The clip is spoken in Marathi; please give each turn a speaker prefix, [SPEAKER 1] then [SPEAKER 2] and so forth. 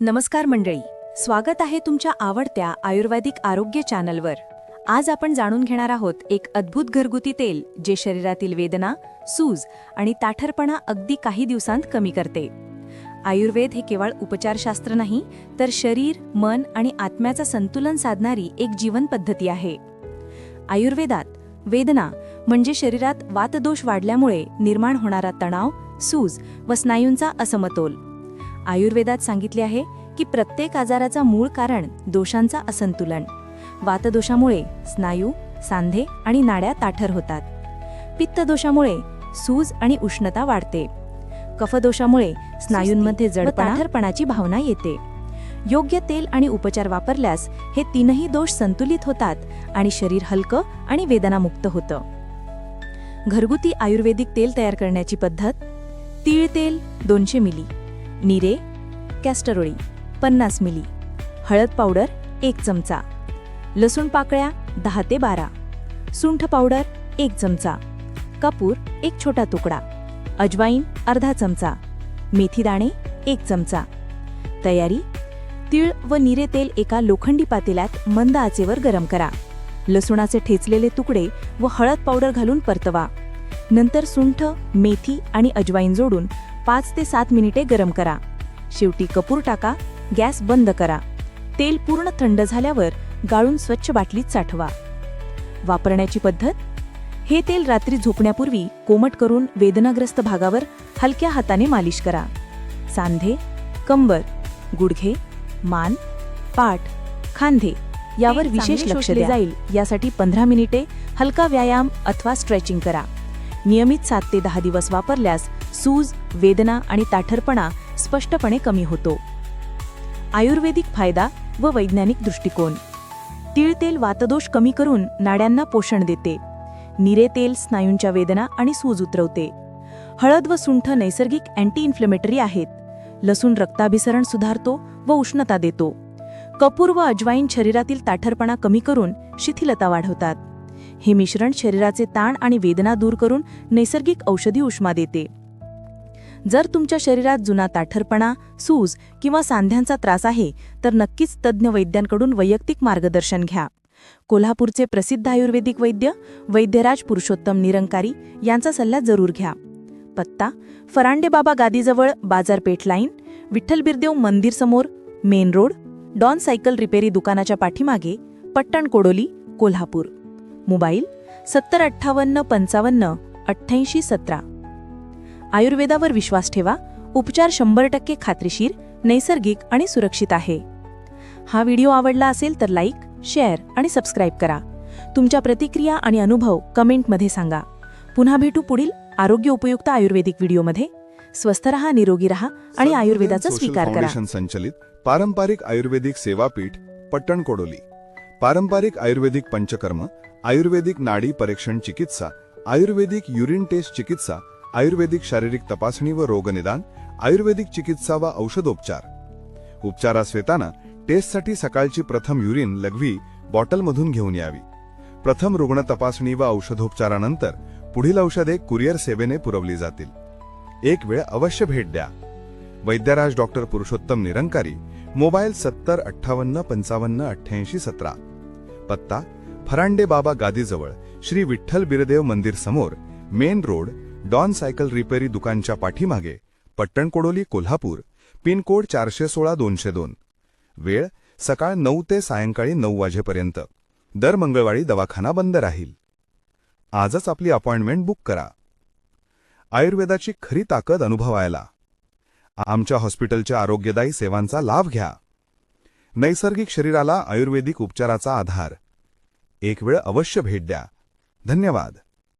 [SPEAKER 1] नमस्कार मंडळी स्वागत आहे तुमच्या आवडत्या आयुर्वेदिक आरोग्य चॅनलवर. आज आपण जाणून घेणार आहोत एक अद्भुत घरगुती तेल जे शरीरातील वेदना सूज आणि ताठरपणा अगदी काही दिवसांत कमी करते. आयुर्वेद हे केवळ उपचारशास्त्र नाही तर शरीर मन आणि आत्म्याचं संतुलन साधणारी एक जीवन पद्धती आहे. आयुर्वेदात वेदना म्हणजे शरीरात वातदोष वाढल्यामुळे निर्माण होणारा तणाव सूज व स्नायूंचा असमतोल. आयुर्वेदात सांगितले आहे की प्रत्येक आजाराचा मूळ कारण दोषांचा असंतुलन. वातदोषामुळे स्नायू सांधे आणि नाड्या ताठर होतात. पित्तदोषामुळे सूज आणि उष्णता वाढते. कफदोषामुळे स्नायूंमध्ये जडपणाची भावना येते. योग्य तेल आणि उपचार वापरल्यास हे तीनही दोष संतुलित होतात आणि शरीर हलकं आणि वेदनामुक्त होतं. घरगुती आयुर्वेदिक तेल तयार करण्याची पद्धत तीळ तेल दोनशे मिली. निरे कॅस्टरोळी पन्नास मिली हळद पावडर एक चमचा लसूण पाकळ्या दहा ते बारा सुंठ पावडर एक चमचा कापूर एक छोटा तुकडा अजवाईन अर्धा चमचा मेथी दाणे एक चमचा. तयारी? तीळ व निरे तेल एका लोखंडी पातेल्यात मंद आचेवर गरम करा. लसूणाचे ठेचलेले तुकडे व हळद पावडर घालून परतवा. नंतर सुंठ मेथी आणि अजवाईन जोडून पाच ते सात मिनिटे गरम करा. शेवटी कपूर टाका गॅस बंद करा. तेल पूर्ण थंड झाल्यावर गाळून स्वच्छ बाटलीत साठवा. वापरण्याची पद्धत? हे तेल रात्री झोपण्यापूर्वी कोमट करून वेदनाग्रस्त भागावर हलक्या हाताने मालिश करा. सांधे कंबर गुडघे मान पाठ खांदे यावर विशेष लक्ष द्या. जाईल. यासाठी पंधरा मिनिटे हलका व्यायाम अथवा स्ट्रेचिंग करा. नियमित सात ते दहा दिवस वापरल्यास सूज वेदना आणि ताठरपणा स्पष्टपणे कमी होतो. आयुर्वेदिक फायदा व वैज्ञानिक दृष्टिकोन. तीळ तेल वातदोष कमी करून नाड्यांना पोषण देते. निरे तेल स्नायूंच्या वेदना आणि सूज उतरवते. हळद व सुंठ नैसर्गिक अँटी इन्फ्लेमेटरी आहेत. लसूण रक्ताभिसरण सुधारतो व उष्णता देतो. कपूर व अजवाईन शरीरातील ताठरपणा कमी करून शिथिलता वाढवतात. हे मिश्रण शरीराचे ताण आणि वेदना दूर करून नैसर्गिक औषधी उष्मा देते. जर तुमच्या शरीरात जुना ताठरपणा सूज किंवा सांध्यांचा त्रास आहे तर नक्कीच तज्ज्ञ वैद्यांकडून वैयक्तिक मार्गदर्शन घ्या. कोल्हापूरचे प्रसिद्ध आयुर्वेदिक वैद्य वैद्यराज पुरुषोत्तम निरंकारी यांचा सल्ला जरूर घ्या. पत्ता फरांडे बाबा गादीजवळ बाजारपेठ लाईन विठ्ठल बिरदेव मंदिर समोर मेन रोड डॉन सायकल रिपेरी दुकानाच्या पाठीमागे पट्टण कोडोली कोल्हापूर. मोबाईल सत्तर अठ्ठावन्न पंचावन्न अठ्ठ्याऐंशी सतरा. आयुर्वेदावर विश्वास ठेवा उपचार शंभर टक्के खात्रीशीर नैसर्गिक आणि सुरक्षित आहे. हा व्हिडिओ आवडला असेल तर लाईक शेअर आणि सबस्क्राईब करा. तुमच्या प्रतिक्रिया आणि अनुभव कमेंटमध्ये सांगा. पुन्हा भेटू पुढील आरोग्य उपयुक्त आयुर्वेदिक व्हिडिओमध्ये. स्वस्थ रहा निरोगी रहा आणि आयुर्वेदाचा स्वीकार करा.
[SPEAKER 2] संचलित पारंपरिक आयुर्वेदिक सेवापीठ पट्टण कोडोली पारंपरिक आयुर्वेदिक पंचकर्म आयुर्वेदिक नाडी परीक्षण चिकित्सा आयुर्वेदिक युरिन टेस्ट चिकित्सा आयुर्वेदिक शारीरिक तपासणी व रोगनिदान आयुर्वेदिक चिकित्सा व औषधोपचार. उपचारास येताना टेस्टसाठी सकाळची प्रथम युरिन लघवी बॉटलमधून घेऊन यावी. प्रथम रुग्ण तपासणी व औषधोपचारानंतर पुढील औषधे कुरिअर सेवेने पुरवली जातील. एक वेळ अवश्य भेट द्या. वैद्यराज डॉक्टर पुरुषोत्तम निरंकारी मोबाईल सत्तर अठ्ठावन्न पंचावन्न अठ्ठ्याऐंशी सतरा. पत्ता फरांडे बाबा गादीजवळ श्री विठ्ठल बिरदेव मंदिर समोर मेन रोड डॉन सायकल रिपेरी दुकानच्या पाठीमागे पट्टणकोडोली कोल्हापूर पिनकोड चारशे सोळा दोनशे दोन. वेळ सकाळ नऊ ते सायंकाळी नऊ वाजेपर्यंत. दर मंगळवारी दवाखाना बंद राहील. आजच आपली अपॉइंटमेंट बुक करा. आयुर्वेदाची खरी ताकद अनुभवायला. आमच्या हॉस्पिटलच्या आरोग्यदायी सेवांचा लाभ घ्या. नैसर्गिक शरीराला आयुर्वेदिक उपचाराचा आधार. एक वेळ अवश्य भेट द्या. धन्यवाद.